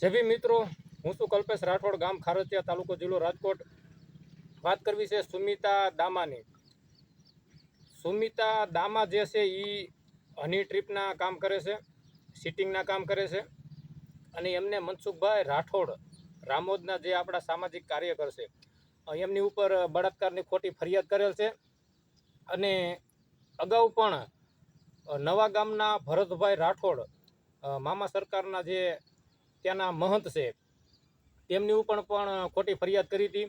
ભીમ મિત્રો, હું છું કલ્પેશ રાઠોડ, ગામ ખારોચિયા તાલુકો જિલ્લો રાજકોટ. વાત કરવી છે સુમિતા દામાની. સુમિતા દામા જે છે એ હની ટ્રીપના કામ કરે છે, સિટિંગના કામ કરે છે. અને એમને મનસુખભાઈ રાઠોડ, રામોદના જે આપણા સામાજિક કાર્યકર છે, એમની ઉપર બળાત્કારની ખોટી ફરિયાદ કરેલ છે. અને અગાઉ પણ નવા ગામના ભરતભાઈ રાઠોડ મામા સરકારના જે ત્યાંના મહંત છે. તેમની ઉપર પણ ખોટી ફરિયાદ કરી હતી.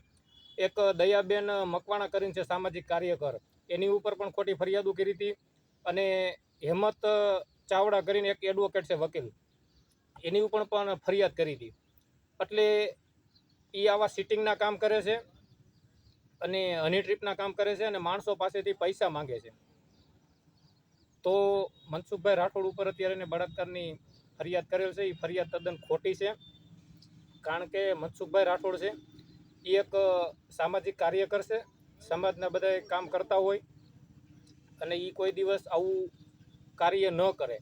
એક દયાબેન મકવાણા કરીને છે સામાજિક કાર્યકર. એની ઉપર પણ ખોટી ફરિયાદો કરી હતી અને હેમત ચાવડા કરીને એક એડવોકેટ છે વકીલ. એની ઉપર પણ ફરિયાદ કરી હતી. એટલે એ આવા સિટિંગના કામ કરે છે અને હની ટ્રીપના કામ કરે છે અને માણસો પાસેથી પૈસા માંગે છે. તો મનસુખભાઈ રાઠોડ ઉપર અત્યારે બળાત્કારની ફરિયાદ કરેલ છે એ ફરિયાદ તદ્દન ખોટી છે. કારણ કે મનસુખભાઈ રાઠોડ છે એ એક સામાજિક કાર્યકર છે, સમાજના બધા કામ કરતા હોય અને એ કોઈ દિવસ આવું કાર્ય ન કરે.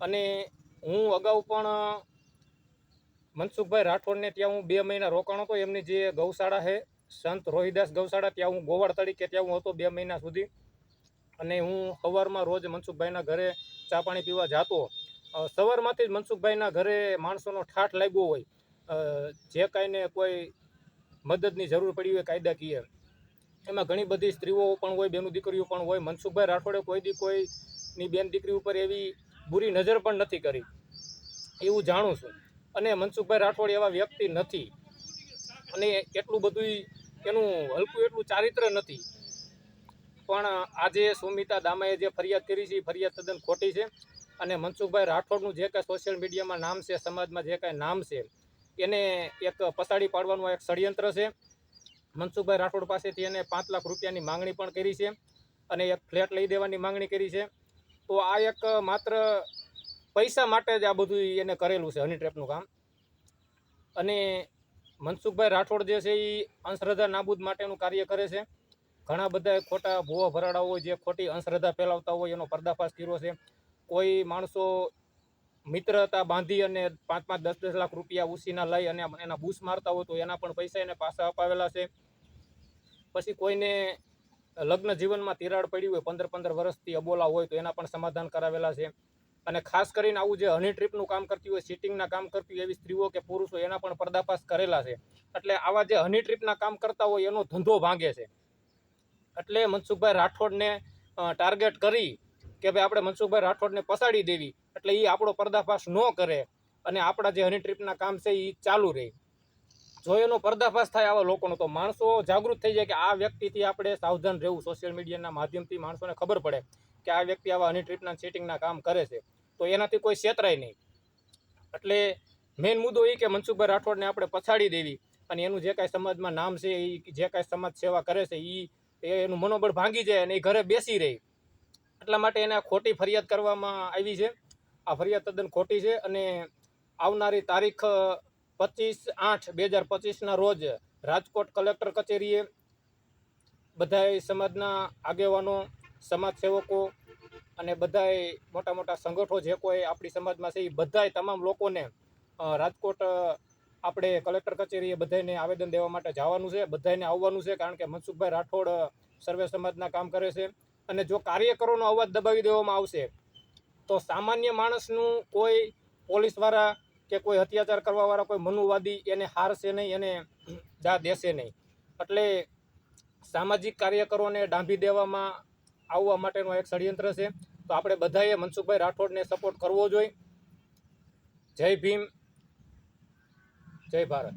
અને હું અગાઉ પણ મનસુખભાઈ રાઠોડને ત્યાં હું બે મહિના રોકાણો હતો. એમની જે ગૌશાળા છે, સંત રોહિદાસ ગૌશાળા, ત્યાં હું ગોવાળ તરીકે ત્યાં હું હતો બે મહિના સુધી. અને હું સવારમાં રોજ મનસુખભાઈના ઘરે ચા પાણી પીવા જાતો. સવારમાંથી જ મનસુખભાઈના ઘરે માણસોનો ઠાઠ લાગ્યો હોય જે કાંઈને કોઈ મદદની જરૂર પડી હોય કાયદાકીય. એમાં ઘણી બધી સ્ત્રીઓ પણ હોય, બેનું દીકરીઓ પણ હોય. મનસુખભાઈ રાઠોડે કોઈ દી કોઈની બેન દીકરી ઉપર એવી બુરી નજર પણ નથી કરી. એવું જાણું છું. અને મનસુખભાઈ રાઠોડ એવા વ્યક્તિ નથી. અને એટલું બધું એનું હલકું એટલું ચારિત્ર નથી. પણ આજે સુમિતા દામાએ જે ફરિયાદ કરી છે, એ ફરિયાદ તદ્દન ખોટી છે. અને મનસુખભાઈ રાઠોડનું જે કાંઈ સોશિયલ મીડિયામાં નામ છે, સમાજમાં જે કાંઈ નામ છે, એને એક પસાડી પાડવાનું એક ષડયંત્ર છે. મનસુખભાઈ રાઠોડ પાસેથી એને પાંચ લાખ રૂપિયાની માંગણી પણ કરી છે અને એક ફ્લેટ લઈ દેવાની માંગણી કરી છે. તો આ એક માત્ર પૈસા માટે જ આ બધું એને કરેલું છે હની ટ્રેપનું કામ. અને મનસુખભાઈ રાઠોડ જે છે એ અંધશ્રદ્ધા નાબૂદ માટેનું કાર્ય કરે છે. ઘણા બધા ખોટા ભૂવા ભરાડાઓ જે ખોટી અંધશ્રદ્ધા ફેલાવતા હોય, એનો પર્દાફાશ કર્યો છે. કોઈ માણસો મિત્રતા બાંધી અને પાંચ પાંચ દસ દસ લાખ રૂપિયા ઉસીના લઈ અને એના બૂસ મારતા હોય તો એના પણ પૈસા એને પાછા અપાવેલા છે. પછી કોઈને લગ્ન જીવનમાં તિરાડ પડી હોય પંદર પંદર વર્ષથી અબોલા હોય તો એના પણ સમાધાન કરાવેલા છે. અને ખાસ કરીને આવું જે હની ટ્રીપનું કામ કરતી હોય, સિટિંગના કામ કરતી હોય એવી સ્ત્રીઓ કે પુરુષો એના પણ પર્દાફાશ કરેલા છે. એટલે આવા જે હની ટ્રીપના કામ કરતા હોય એનો ધંધો ભાંગે છે. એટલે મનસુખભાઈ રાઠોડને ટાર્ગેટ કરી કે ભાઈ આપણે મનસુખભાઈ રાઠોડને પસાડી દેવી, એટલે એ આપણો પર્દાફાશ ન કરે. અને આપણા જે હની ટ્રીપના કામ છે એ ચાલુ રહે. જો એનો પર્દાફાશ થાય આવા લોકોનો, તો માણસો જાગૃત થઈ જાય કે આ વ્યક્તિથી આપણે સાવધાન રહેવું. સોશિયલ મીડિયાના માધ્યમથી માણસોને ખબર પડે કે આ વ્યક્તિ આવા હની ટ્રીપના સેટિંગના કામ કરે છે. તો એનાથી કોઈ છેતરાય નહીં. એટલે મેઇન મુદ્દો એ કે મનસુખભાઈ રાઠોડને આપણે પછાડી દેવી. અને એનું જે કાંઈ સમાજમાં નામ છે એ જે કાંઈ સમાજ સેવા કરે છે એ એનું મનોબળ ભાંગી જાય અને એ ઘરે બેસી રહે. એટલા માટે એને ખોટી ફરિયાદ કરવામાં આવી છે. આ ફરિયાદ તદ્દન ખોટી છે અને આવનારી તારીખ પચીસ આઠ બે હજાર પચીસના રોજ રાજકોટ કલેક્ટર કચેરીએ બધાય સમાજના આગેવાનો, સમાજસેવકો અને બધાય મોટા મોટા સંગઠનો જે કોઈ આપણી સમાજમાં છે, એ બધાય તમામ લોકોને રાજકોટ આપણે કલેક્ટર કચેરીએ બધાને આવેદન દેવા માટે જવાનું છે બધાને આવવાનું છે કારણ કે મનસુખભાઈ રાઠોડ સર્વે સમાજના કામ કરે છે. અને જો કાર્યકરોનો અવાજ દબાવી દેવામાં આવશે, તો સામાન્ય માણસનું કોઈ પોલીસવાળા કે કોઈ અત્યાચાર કરવાવાળા, કોઈ મનુવાદી એને હારશે નહીં એને જા દેશે નહીં. એટલે સામાજિક કાર્યકરોને ડાંભી દેવામાં આવવા માટેનો એક ષડયંત્ર છે. તો આપણે બધાએ મનસુખભાઈ રાઠોડને સપોર્ટ કરવો જોઈએ. જય ભીમ, જય ભારત.